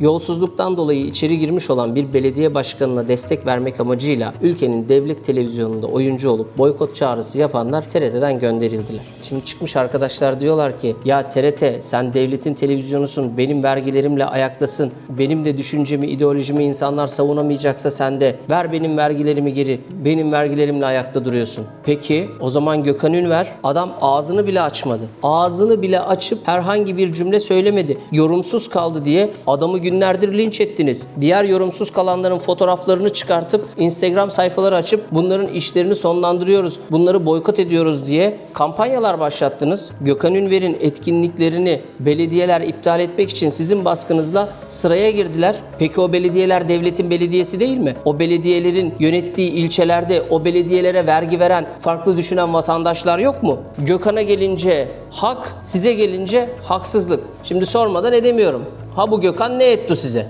Yolsuzluktan dolayı içeri girmiş olan bir belediye başkanına destek vermek amacıyla ülkenin devlet televizyonunda oyuncu olup boykot çağrısı yapanlar TRT'den gönderildiler. Şimdi çıkmış arkadaşlar diyorlar ki ya TRT sen devletin televizyonusun benim vergilerimle ayaktasın. Benim de düşüncemi, ideolojimi insanlar savunamayacaksa sen de ver benim vergilerimi geri. Benim vergilerimle ayakta duruyorsun. Peki o zaman Gökhan Ünver adam ağzını bile açmadı. Ağzını bile açıp herhangi bir cümle söylemedi. Yorumsuz kaldı diye adamı günlerdir linç ettiniz. Diğer yorumsuz kalanların fotoğraflarını çıkartıp Instagram sayfaları açıp bunların işlerini sonlandırıyoruz. Bunları boykot ediyoruz diye kampanyalar başlattınız. Gökhan Ünver'in etkinliklerini belediyeler iptal etmek için sizin baskınızla sıraya girdiler. Peki o belediyeler devletin belediyesi değil mi? O belediyelerin yönettiği ilçelerde o belediyelere vergi veren farklı düşünen vatandaşlar yok mu? Gökhan'a gelince hak, size gelince haksızlık. Şimdi sormadan edemiyorum. Ha bu Gökhan ne etti size?